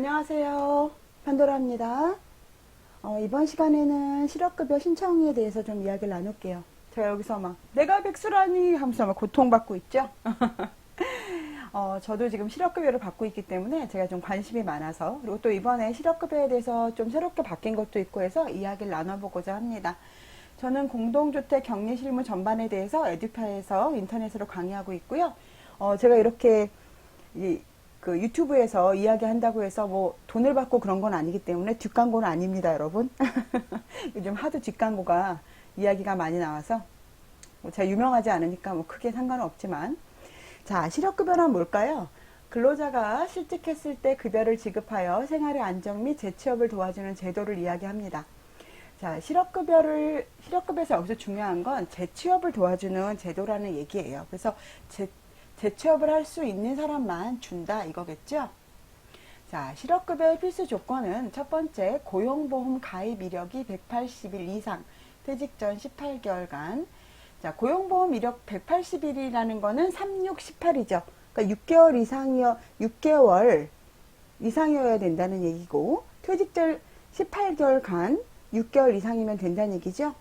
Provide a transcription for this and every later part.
안녕하세요. 판도라입니다. 어, 이번 시간에는 실업급여 신청에 대해서 좀 이야기를 나눌게요. 제가 여기서 막 내가 백수라니 하면서 막 고통받고 있죠. 어, 저도 지금 실업급여를 받고 있기 때문에 제가 좀 관심이 많아서 그리고 또 이번에 실업급여에 대해서 좀 새롭게 바뀐 것도 있고 해서 이야기를 나눠보고자 합니다. 저는 공동주택 격리 실무 전반에 대해서 에듀파에서 인터넷으로 강의하고 있고요. 어, 제가 이렇게 이, 그 유튜브에서 이야기한다고 해서 뭐 돈을 받고 그런 건 아니기 때문에 뒷광고는 아닙니다, 여러분. 요즘 하도 뒷광고가 이야기가 많이 나와서 뭐 제가 유명하지 않으니까 뭐 크게 상관은 없지만 자, 실업급여란 뭘까요? 근로자가 실직했을 때 급여를 지급하여 생활의 안정 및 재취업을 도와주는 제도를 이야기합니다. 자, 실업급여를, 실업급여에서 여기서 중요한 건 재취업을 도와주는 제도라는 얘기예요. 그래서 재, 재취업을 할 수 있는 사람만 준다 이거겠죠? 자, 실업급여의 필수 조건은 첫 번째, 고용보험 가입 이력이 180일 이상, 퇴직 전 18개월간. 자, 고용보험 이력 180일이라는 거는 36, 18이죠. 그러니까 6개월 이상이어, 6개월 이상이어야 된다는 얘기고, 퇴직 전 18개월간 6개월 이상이면 된다는 얘기죠.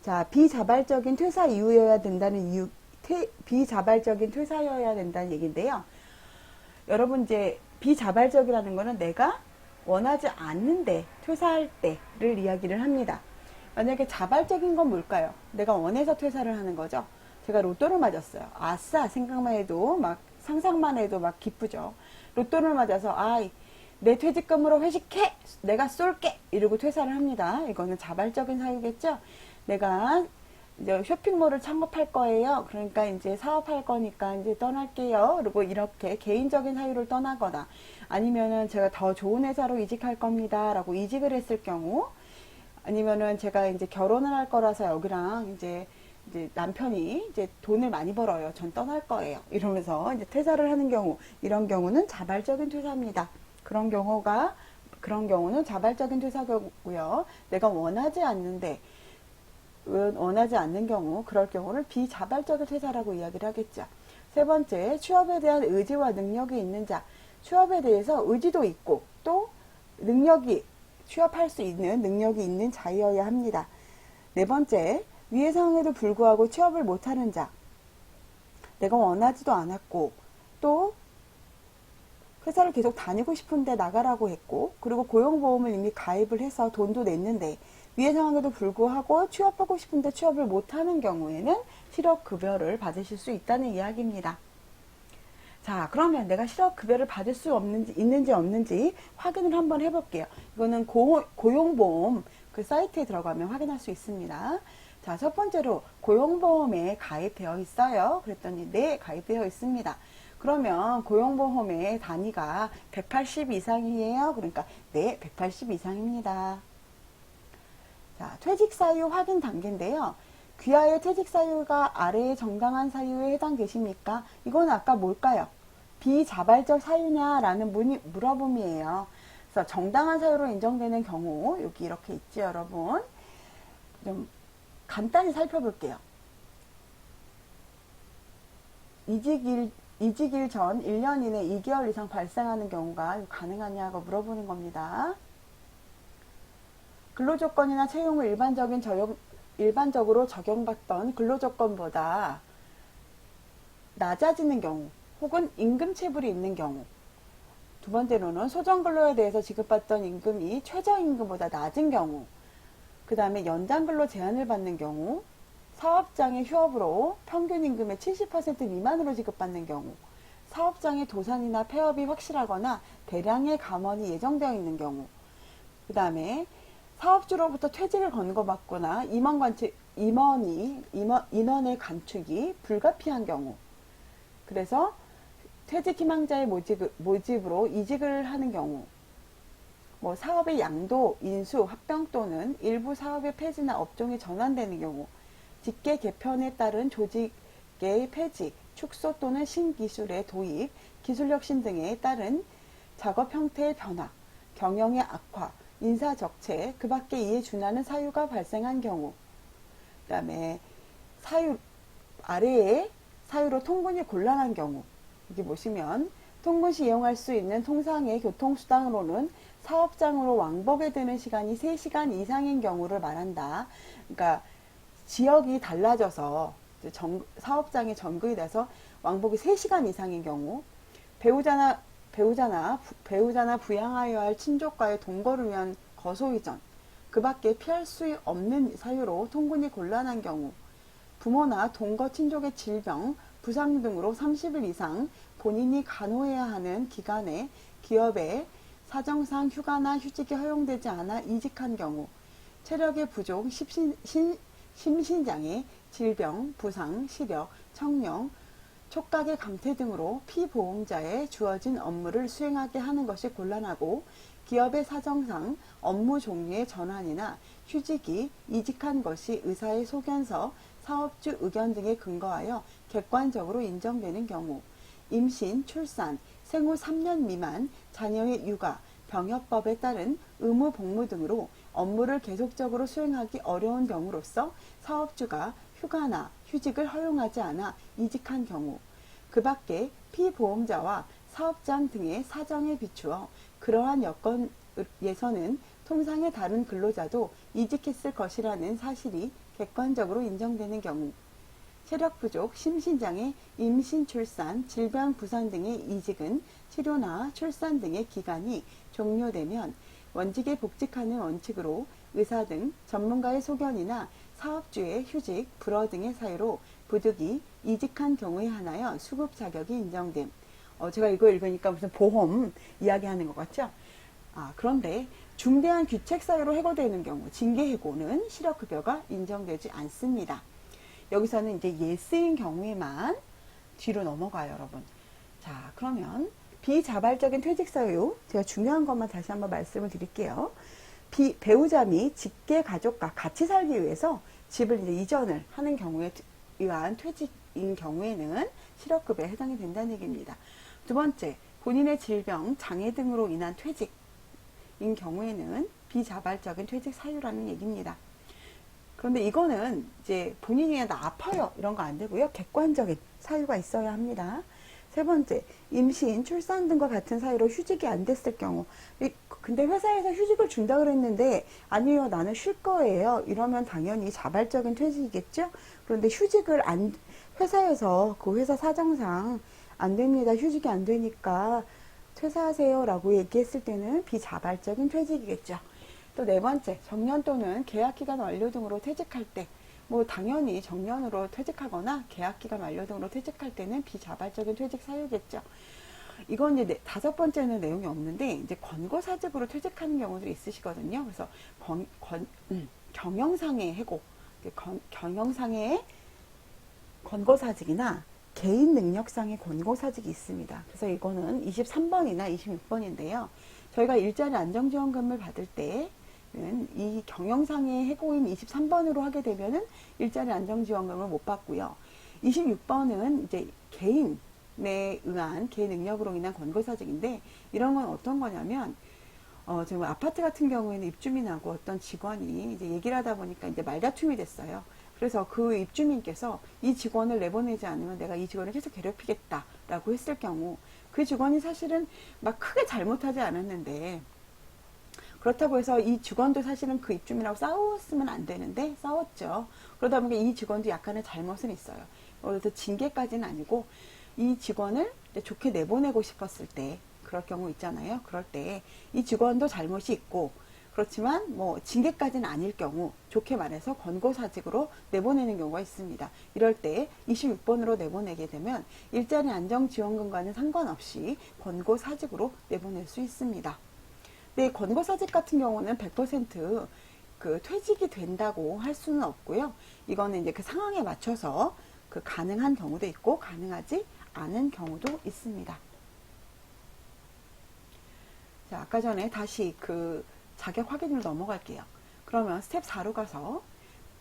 자, 비자발적인 퇴사 이후여야 된다는 이유, 퇴, 비자발적인 퇴사여야 된다는 얘기인데요. 여러분 이제 비자발적이라는 거는 내가 원하지 않는데 퇴사할 때를 이야기를 합니다. 만약에 자발적인 건 뭘까요? 내가 원해서 퇴사를 하는 거죠. 제가 로또를 맞았어요. 아싸 생각만 해도 막 상상만 해도 막 기쁘죠. 로또를 맞아서 아, 내 퇴직금으로 회식해 내가 쏠게 이러고 퇴사를 합니다. 이거는 자발적인 사유겠죠. 내가 이제 쇼핑몰을 창업할 거예요. 그러니까 이제 사업할 거니까 이제 떠날게요. 그리고 이렇게 개인적인 사유를 떠나거나 아니면은 제가 더 좋은 회사로 이직할 겁니다. 라고 이직을 했을 경우 아니면은 제가 이제 결혼을 할 거라서 여기랑 이제 이제 남편이 이제 돈을 많이 벌어요. 전 떠날 거예요. 이러면서 이제 퇴사를 하는 경우 이런 경우는 자발적인 퇴사입니다. 그런 경우가 그런 경우는 자발적인 퇴사고요. 내가 원하지 않는데 원하지 않는 경우, 그럴 경우를 비자발적인 퇴사라고 이야기를 하겠죠. 세 번째, 취업에 대한 의지와 능력이 있는 자. 취업에 대해서 의지도 있고, 또 능력이, 취업할 수 있는 능력이 있는 자이어야 합니다. 네 번째, 위의 상황에도 불구하고 취업을 못하는 자. 내가 원하지도 않았고, 또 회사를 계속 다니고 싶은데 나가라고 했고, 그리고 고용보험을 이미 가입을 해서 돈도 냈는데, 위의 상황에도 불구하고 취업하고 싶은데 취업을 못하는 경우에는 실업급여를 받으실 수 있다는 이야기입니다. 자, 그러면 내가 실업급여를 받을 수 없는지, 있는지 없는지 확인을 한번 해볼게요. 이거는 고, 고용보험 그 사이트에 들어가면 확인할 수 있습니다. 자, 첫 번째로 고용보험에 가입되어 있어요. 그랬더니 네, 가입되어 있습니다. 그러면 고용보험의 단위가 180 이상이에요. 그러니까 네, 180 이상입니다. 자, 퇴직 사유 확인 단계인데요. 귀하의 퇴직 사유가 아래의 정당한 사유에 해당되십니까? 이건 아까 뭘까요? 비자발적 사유냐라는 문이, 물어봄이에요. 그래서 정당한 사유로 인정되는 경우, 여기 이렇게 있죠, 여러분. 좀 간단히 살펴볼게요. 이직일, 이직일 전 1년 이내 2개월 이상 발생하는 경우가 가능하냐고 물어보는 겁니다. 근로조건이나 채용을 일반적인 적용, 일반적으로 적용받던 근로조건보다 낮아지는 경우, 혹은 임금 체불이 있는 경우. 두 번째로는 소정근로에 대해서 지급받던 임금이 최저임금보다 낮은 경우. 그 다음에 연장근로 제한을 받는 경우. 사업장의 휴업으로 평균 임금의 70% 미만으로 지급받는 경우. 사업장의 도산이나 폐업이 확실하거나 대량의 감원이 예정되어 있는 경우. 그 다음에 사업주로부터 퇴직을 권고받거나 임원 관측, 임원이, 임원, 인원의 감축이 불가피한 경우. 그래서 퇴직 희망자의 모집, 모집으로 이직을 하는 경우. 뭐 사업의 양도, 인수, 합병 또는 일부 사업의 폐지나 업종이 전환되는 경우. 직계 개편에 따른 조직의 폐지, 축소 또는 신기술의 도입, 기술 혁신 등에 따른 작업 형태의 변화, 경영의 악화, 인사 적체, 그 밖에 이에 준하는 사유가 발생한 경우, 그 다음에 사유, 아래에 사유로 통분이 곤란한 경우, 여기 보시면 통근 시 이용할 수 있는 통상의 교통수단으로는 사업장으로 왕복에 드는 시간이 3시간 이상인 경우를 말한다. 그러니까 지역이 달라져서 정- 사업장에 전국이 돼서 왕복이 3시간 이상인 경우 배우자나 배우자나 부- 배우자나 부양하여야 할 친족과의 동거를 위한 거소 이전 그 밖에 피할 수 없는 사유로 통근이 곤란한 경우 부모나 동거 친족의 질병, 부상 등으로 30일 이상 본인이 간호해야 하는 기간에 기업에 사정상 휴가나 휴직이 허용되지 않아 이직한 경우 체력의 부족, 심신장애, 질병, 부상, 시력, 청령, 촉각의 감퇴 등으로 피보험자에 주어진 업무를 수행하게 하는 것이 곤란하고 기업의 사정상 업무 종류의 전환이나 휴직이 이직한 것이 의사의 소견서, 사업주 의견 등에 근거하여 객관적으로 인정되는 경우 임신, 출산, 생후 3년 미만, 자녀의 육아, 병역법에 따른 의무 복무 등으로 업무를 계속적으로 수행하기 어려운 경우로서 사업주가 휴가나 휴직을 허용하지 않아 이직한 경우 그 밖에 피보험자와 사업장 등의 사정에 비추어 그러한 여건에서는 통상의 다른 근로자도 이직했을 것이라는 사실이 객관적으로 인정되는 경우 체력 부족, 심신장애, 임신, 출산, 질병, 부상 등의 이직은 치료나 출산 등의 기간이 종료되면 원직에 복직하는 원칙으로 의사 등 전문가의 소견이나 사업주의 휴직, 불허 등의 사유로 부득이 이직한 경우에 한하여 수급 자격이 인정됨. 어, 제가 이거 읽으니까 무슨 보험 이야기하는 것 같죠? 아, 그런데 중대한 규책 사유로 해고되는 경우 징계 해고는 실업급여가 인정되지 않습니다. 여기서는 이제 예스인 경우에만 뒤로 넘어가요, 여러분. 자, 그러면 비자발적인 퇴직 사유, 제가 중요한 것만 다시 한번 말씀을 드릴게요. 비, 배우자 및 직계 가족과 같이 살기 위해서 집을 이제 이전을 하는 경우에 의한 퇴직인 경우에는 실업급여에 해당이 된다는 얘기입니다. 두 번째, 본인의 질병, 장애 등으로 인한 퇴직인 경우에는 비자발적인 퇴직 사유라는 얘기입니다. 그런데 이거는 이제 본인이 나 아파요 이런 거 안 되고요. 객관적인 사유가 있어야 합니다. 세 번째, 임신, 출산 등과 같은 사유로 휴직이 안 됐을 경우. 이- 근데 회사에서 휴직을 준다 그랬는데 아니요 나는 쉴 거예요. 이러면 당연히 자발적인 퇴직이겠죠. 그런데 휴직을 안 회사에서 그 회사 사정상 안 됩니다. 휴직이 안 되니까 퇴사하세요 라고 얘기했을 때는 비자발적인 퇴직이겠죠. 또 네 번째, 정년 또는 계약 기간 완료 등으로 퇴직할 때, 뭐 당연히 정년으로 퇴직하거나 계약기간 완료 등으로 퇴직할 때는 비자발적인 퇴직 사유겠죠. 이건 이제 네- 다섯 번째는 내용이 없는데 이제 권고사직으로 퇴직하는 경우들이 있으시거든요. 그래서 권, 권- 음, 경영상의 해고, 경영상의 권고사직이나 개인 능력상의 권고사직이 있습니다. 그래서 이거는 23번이나 26번인데요. 저희가 일자리 안정지원금을 받을 때는 이 경영상의 해고인 23번으로 하게 되면은 일자리 안정지원금을 못 받고요. 26번은 이제 개인 에 의한 개인 능력으로 인한 권고사직인데 이런 건 어떤 거냐면 어, 지금 아파트 같은 경우에는 입주민하고 어떤 직원이 이제 얘기를 하다 보니까 이제 말다툼이 됐어요. 그래서 그 입주민께서 이 직원을 내보내지 않으면 내가 이 직원을 계속 괴롭히겠다라고 했을 경우 그 직원이 사실은 막 크게 잘못하지 않았는데 그렇다고 해서 이 직원도 사실은 그 입주민하고 싸웠으면 안 되는데 싸웠죠. 그러다 보니까 이 직원도 약간의 잘못은 있어요. 그래서 징계까지는 아니고 이 직원을 좋게 내보내고 싶었을 때 그럴 경우 있잖아요. 그럴 때 이 직원도 잘못이 있고 그렇지만 뭐 징계까지는 아닐 경우 좋게 말해서 권고사직으로 내보내는 경우가 있습니다. 이럴 때 26번으로 내보내게 되면 일자리 안정지원금과는 상관없이 권고사직으로 내보낼 수 있습니다. 네, 권고사직 같은 경우는 100%그 퇴직이 된다고 할 수는 없고요. 이거는 이제 그 상황에 맞춰서 그 가능한 경우도 있고 가능하지 않은 경우도 있습니다. 자, 아까 전에 다시 그 자격 확인으로 넘어갈게요. 그러면 스텝 4로 가서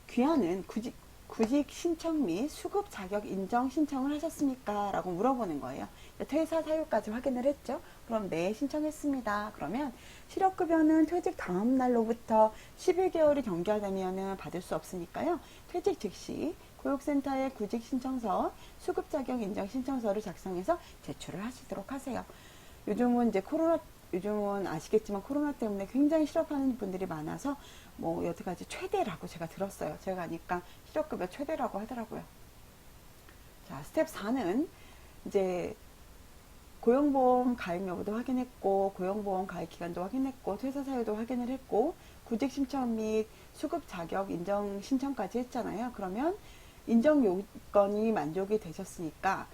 귀하는 구직, 구직 신청 및 수급 자격 인정 신청을 하셨습니까? 라고 물어보는 거예요. 퇴사 사유까지 확인을 했죠. 그럼 네, 신청했습니다. 그러면 실업급여는 퇴직 다음 날로부터 11개월이 경과되면 받을 수 없으니까요. 퇴직 즉시 고용센터에 구직 신청서, 수급 자격 인정 신청서를 작성해서 제출을 하시도록 하세요. 요즘은 이제 코로나 요즘은 아시겠지만 코로나 때문에 굉장히 실업하는 분들이 많아서 뭐 여태까지 최대라고 제가 들었어요. 제가 가니까 실업급여 최대라고 하더라고요. 자, 스텝 4는 이제 고용보험 가입 여부도 확인했고 고용보험 가입 기간도 확인했고 퇴사 사유도 확인을 했고 구직 신청 및 수급 자격 인정 신청까지 했잖아요. 그러면 인정 요건이 만족이 되셨으니까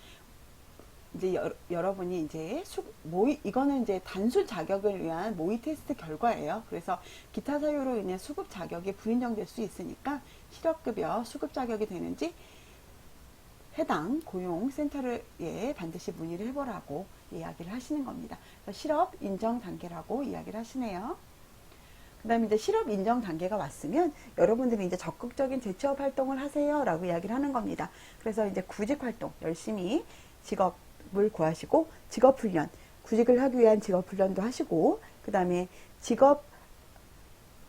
이제 여, 여러분이 이제 수, 모의 이거는 이제 단순 자격을 위한 모의 테스트 결과예요. 그래서 기타 사유로 인해 수급 자격이 불인정될 수 있으니까 실업급여 수급 자격이 되는지 해당 고용센터에 반드시 문의를 해보라고 이야기를 하시는 겁니다. 실업 인정 단계라고 이야기를 하시네요. 그 다음에 이제 실업 인정 단계가 왔으면 여러분들이 이제 적극적인 재취업 활동을 하세요 라고 이야기를 하는 겁니다. 그래서 이제 구직 활동 열심히 직업 을 구하시고 직업 훈련, 구직을 하기 위한 직업 훈련도 하시고 그 다음에 직업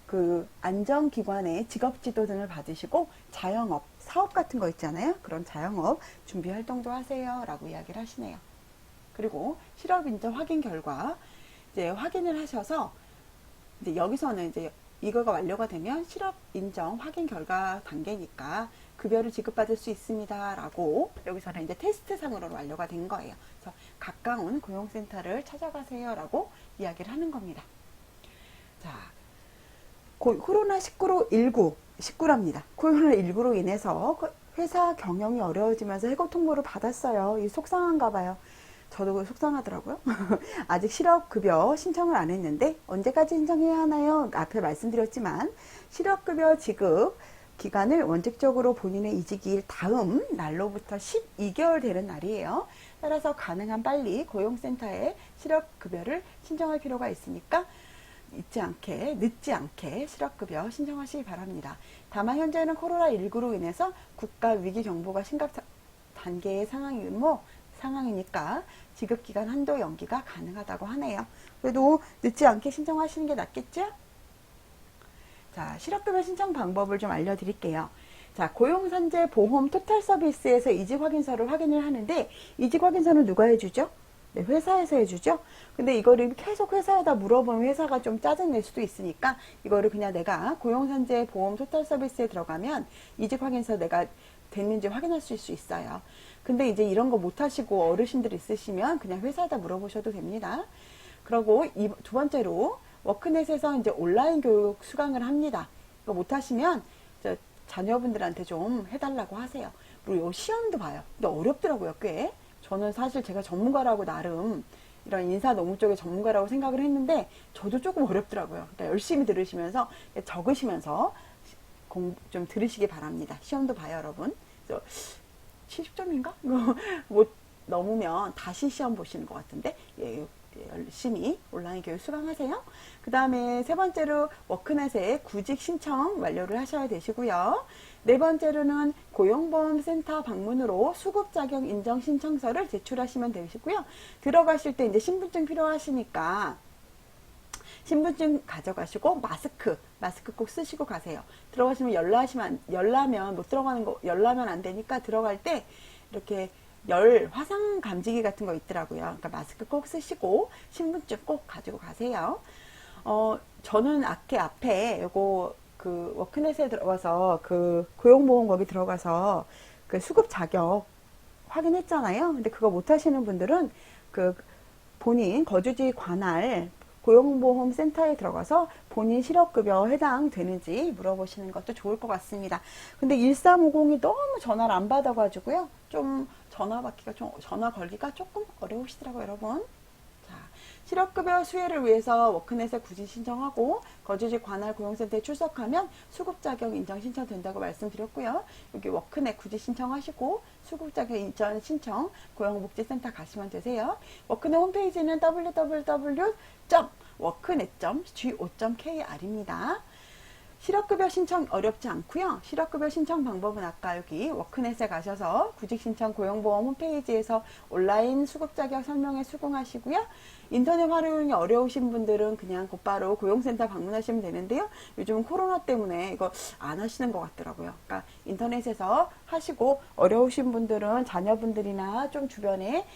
그 안정기관의 직업 지도 등을 받으시고 자영업, 사업 같은 거 있잖아요. 그런 자영업 준비 활동도 하세요 라고 이야기를 하시네요. 그리고 실업 인정 확인 결과 이제 확인을 하셔서 이제 여기서는 이제 이거가 완료가 되면 실업 인정 확인 결과 단계니까 급여를 지급받을 수 있습니다라고 여기서는 이제 테스트 상으로 완료가 된 거예요. 그래서 가까운 고용센터를 찾아가세요라고 이야기를 하는 겁니다. 자, 고- 코로나 19로 19, 19랍니다. 코로나 19로 인해서 그 회사 경영이 어려워지면서 해고 통보를 받았어요. 이 속상한가 봐요. 저도 속상하더라고요. 아직 실업급여 신청을 안 했는데 언제까지 신청해야 하나요? 앞에 말씀드렸지만 실업급여 지급 기간을 원칙적으로 본인의 이직일 다음 날로부터 12개월 되는 날이에요. 따라서 가능한 빨리 고용센터에 실업급여를 신청할 필요가 있으니까 잊지 않게, 늦지 않게 실업급여 신청하시기 바랍니다. 다만 현재는 코로나19로 인해서 국가 위기 경보가 심각 단계의 상황이고 뭐 상황이니까 지급기간 한도 연기가 가능하다고 하네요. 그래도 늦지 않게 신청하시는 게 낫겠죠? 자, 실업급여 신청 방법을 좀 알려드릴게요. 자, 고용산재 보험 토탈 서비스에서 이직 확인서를 확인을 하는데 이직 확인서는 누가 해주죠? 네, 회사에서 해주죠. 근데 이거를 계속 회사에다 물어보면 회사가 좀 짜증낼 수도 있으니까 이거를 그냥 내가 고용산재 보험 토탈 서비스에 들어가면 이직 확인서 내가 됐는지 확인할 수 있어요. 근데 이제 이런 거 못하시고 어르신들 있으시면 그냥 회사에다 물어보셔도 됩니다. 그리고 이, 두 번째로 워크넷에서 이제 온라인 교육 수강을 합니다. 이거 못하시면 저 자녀분들한테 좀 해달라고 하세요. 그리고 요 시험도 봐요. 근데 어렵더라고요, 꽤. 저는 사실 제가 전문가라고 나름 이런 인사 노무 쪽의 전문가라고 생각을 했는데 저도 조금 어렵더라고요. 그러니까 열심히 들으시면서 적으시면서 공, 좀 들으시기 바랍니다. 시험도 봐요, 여러분. 그래서 70점인가? 못 넘으면 다시 시험 보시는 것 같은데, 예, 열심히 온라인 교육 수강하세요. 그 다음에 세 번째로 워크넷에 구직 신청 완료를 하셔야 되시고요. 네 번째로는 고용보험센터 방문으로 수급 자격 인정 신청서를 제출하시면 되시고요. 들어가실 때 이제 신분증 필요하시니까 신분증 가져가시고 마스크 마스크 꼭 쓰시고 가세요. 들어가시면 열나시면 열나면 못 들어가는 거 열나면 안 되니까 들어갈 때 이렇게 열 화상 감지기 같은 거 있더라고요. 그러니까 마스크 꼭 쓰시고 신분증 꼭 가지고 가세요. 어 저는 아케 앞에 요거 그 워크넷에 들어가서 그 고용보험 거기 들어가서 그 수급 자격 확인했잖아요. 근데 그거 못 하시는 분들은 그 본인 거주지 관할 고용보험 센터에 들어가서 본인 실업급여 해당되는지 물어보시는 것도 좋을 것 같습니다. 근데 1350이 너무 전화를 안 받아가지고요. 좀 전화 받기가 좀, 전화 걸기가 조금 어려우시더라고요, 여러분. 자, 실업급여 수혜를 위해서 워크넷에 굳이 신청하고 거주지 관할 고용센터에 출석하면 수급 자격 인정 신청 된다고 말씀드렸고요. 여기 워크넷 굳이 신청하시고 수급 자격 인정 신청 고용복지센터 가시면 되세요. 워크넷 홈페이지는 www.worknet.go.kr입니다. 실업급여 신청 어렵지 않고요. 실업급여 신청 방법은 아까 여기 워크넷에 가셔서 구직신청 고용보험 홈페이지에서 온라인 수급자격 설명에 수긍하시고요. 인터넷 활용이 어려우신 분들은 그냥 곧바로 고용센터 방문하시면 되는데요. 요즘은 코로나 때문에 이거 안 하시는 것 같더라고요. 그러니까 인터넷에서 하시고 어려우신 분들은 자녀분들이나 좀 주변에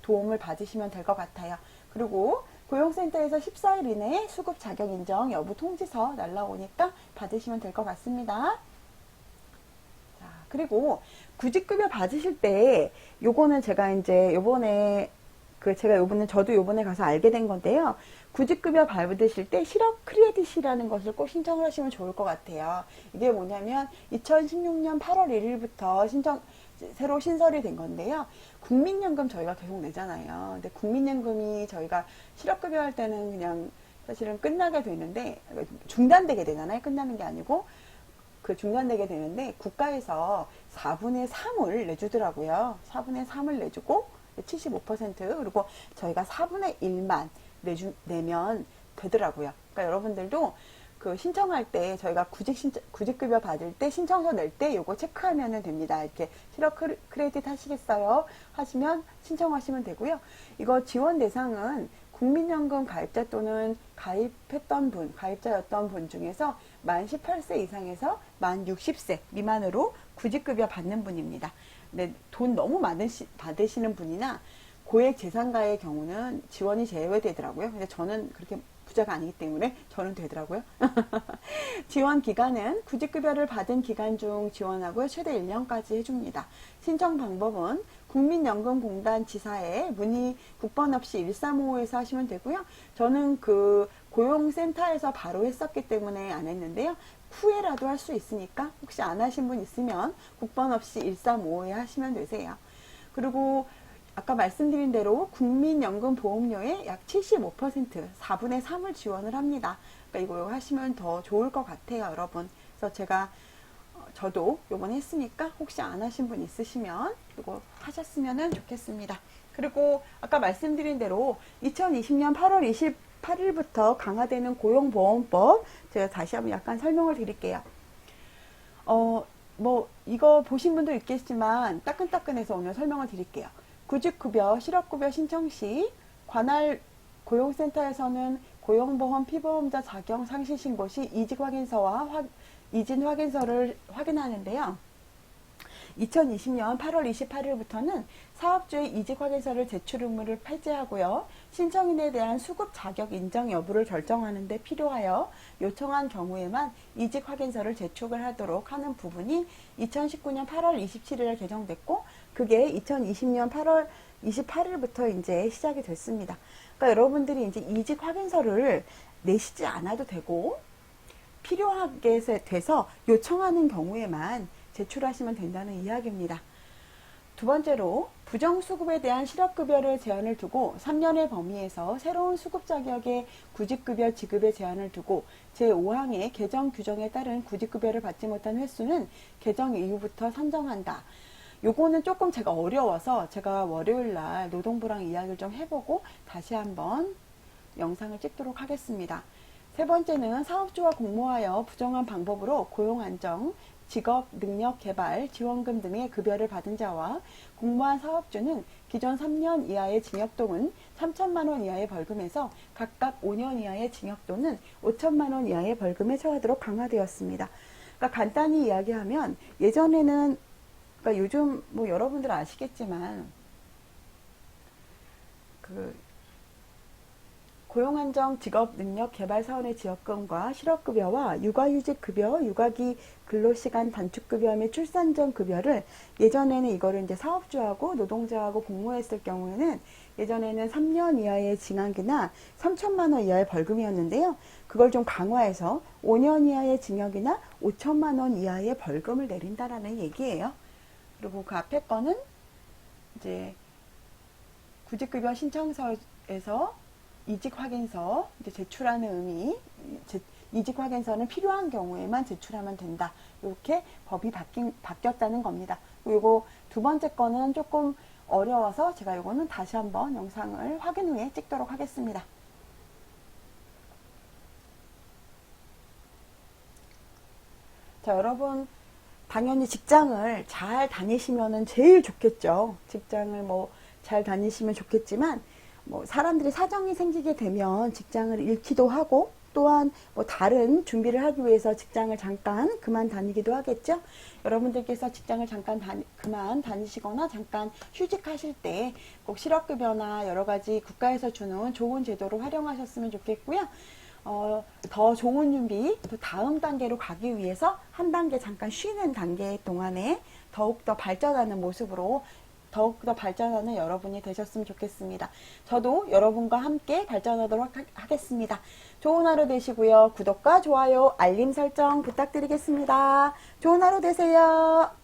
도움을 받으시면 될 것 같아요. 그리고 고용센터에서 14일 이내에 수급 자격 인정 여부 통지서 날라오니까 받으시면 될 것 같습니다. 자, 그리고 구직급여 받으실 때 요거는 제가 이제 요번에 그 제가 요번에 저도 요번에 가서 알게 된 건데요. 구직급여 받으실 때 실업 크레딧이라는 것을 꼭 신청을 하시면 좋을 것 같아요. 이게 뭐냐면 2016년 8월 1일부터 신청 새로 신설이 된 건데요. 국민연금 저희가 계속 내잖아요. 근데 국민연금이 저희가 실업급여 할 때는 그냥 사실은 끝나게 되는데 중단되게 되잖아요. 끝나는 게 아니고 그 중단되게 되는데 국가에서 4분의 3을 내주더라고요. 4분의 3을 내주고 75% 그리고 저희가 4분의 1만 내주, 내면 되더라고요. 그러니까 여러분들도 그 신청할 때 저희가 구직 신청, 구직급여 받을 때 신청서 낼때 요거 체크하면 됩니다. 이렇게 실업 크레- 크레딧 하시겠어요? 하시면 신청하시면 되고요. 이거 지원 대상은 국민연금 가입자 또는 가입했던 분, 가입자였던 분 중에서 만 18세 이상에서 만 60세 미만으로 구직급여 받는 분입니다. 근데 돈 너무 많으시, 받으시는 분이나 고액 재산가의 경우는 지원이 제외되더라고요. 근데 저는 그렇게 부자가 아니기 때문에 저는 되더라고요. 지원 기간은 구직급여를 받은 기간 중 지원하고요. 최대 1년까지 해줍니다. 신청 방법은 국민연금공단 지사에 문의 국번 없이 1355에서 하시면 되고요. 저는 그 고용센터에서 바로 했었기 때문에 안 했는데요. 후에라도 할 수 있으니까 혹시 안 하신 분 있으면 국번 없이 1355에 하시면 되세요. 그리고 아까 말씀드린 대로 국민연금 보험료의 약 75%, 4분의 3을 지원을 합니다. 그러니까 이거 하시면 더 좋을 것 같아요, 여러분. 그래서 제가 어, 저도 요번에 했으니까 혹시 안 하신 분 있으시면 이거 하셨으면 좋겠습니다. 그리고 아까 말씀드린 대로 2020년 8월 28일부터 강화되는 고용보험법 제가 다시 한번 약간 설명을 드릴게요. 어, 뭐 이거 보신 분도 있겠지만 따끈따끈해서 오늘 설명을 드릴게요. 구직급여, 실업급여 신청 시 관할 고용센터에서는 고용보험 피보험자 자격 상시 신고 시 이직 확인서와 확- 이진 확인서를 확인하는데요. 2020년 8월 28일부터는 사업주의 이직 확인서를 제출 의무를 폐지하고요. 신청인에 대한 수급 자격 인정 여부를 결정하는 데 필요하여 요청한 경우에만 이직 확인서를 제출을 하도록 하는 부분이 2019년 8월 27일에 개정됐고 그게 2020년 8월 28일부터 이제 시작이 됐습니다. 그러니까 여러분들이 이제 이직 확인서를 내시지 않아도 되고 필요하게 돼서 요청하는 경우에만 제출하시면 된다는 이야기입니다. 두 번째로 부정수급에 대한 실업급여를 제한을 두고 3년의 범위에서 새로운 수급 자격의 구직급여 지급에 제한을 두고 제5항의 개정 규정에 따른 구직급여를 받지 못한 횟수는 개정 이후부터 산정한다. 요거는 조금 제가 어려워서 제가 월요일 날 노동부랑 이야기를 좀 해보고 다시 한번 영상을 찍도록 하겠습니다. 세 번째는 사업주와 공모하여 부정한 방법으로 고용 안정, 직업 능력 개발 지원금 등의 급여를 받은 자와 공모한 사업주는 기존 3년 이하의 징역 또는 3천만 원 이하의 벌금에서 각각 5년 이하의 징역 또는 5천만 원 이하의 벌금에 처하도록 강화되었습니다. 그러니까 간단히 이야기하면 예전에는 그러니까 요즘 뭐 여러분들 아시겠지만 그 고용안정 직업 능력 개발 사원의 지역금과 실업급여와 육아휴직 급여, 육아기 근로시간 단축급여 및 출산 전 급여를 예전에는 이거를 이제 사업주하고 노동자하고 공모했을 경우에는 예전에는 3년 이하의 징역이나 3천만 원 이하의 벌금이었는데요. 그걸 좀 강화해서 5년 이하의 징역이나 5천만 원 이하의 벌금을 내린다라는 얘기예요. 그리고 그 앞에 거는 이제 구직급여 신청서에서 이직 확인서 이제 제출하는 의미, 제- 이직 확인서는 필요한 경우에만 제출하면 된다. 이렇게 법이 바뀐, 바뀌었다는 겁니다. 그리고 두 번째 거는 조금 어려워서 제가 이거는 다시 한번 영상을 확인 후에 찍도록 하겠습니다. 자, 여러분, 당연히 직장을 잘 다니시면은 제일 좋겠죠. 직장을 뭐 잘 다니시면 좋겠지만, 뭐 사람들이 사정이 생기게 되면 직장을 잃기도 하고 또한 뭐 다른 준비를 하기 위해서 직장을 잠깐 그만 다니기도 하겠죠. 여러분들께서 직장을 잠깐 다니, 그만 다니시거나 잠깐 휴직하실 때 꼭 실업급여나 여러 가지 국가에서 주는 좋은 제도를 활용하셨으면 좋겠고요. 어, 더 좋은 준비, 또 다음 단계로 가기 위해서 한 단계 잠깐 쉬는 단계 동안에 더욱더 발전하는 모습으로 더욱더 발전하는 여러분이 되셨으면 좋겠습니다. 저도 여러분과 함께 발전하도록 하- 하겠습니다. 좋은 하루 되시고요. 구독과 좋아요, 알림 설정 부탁드리겠습니다. 좋은 하루 되세요.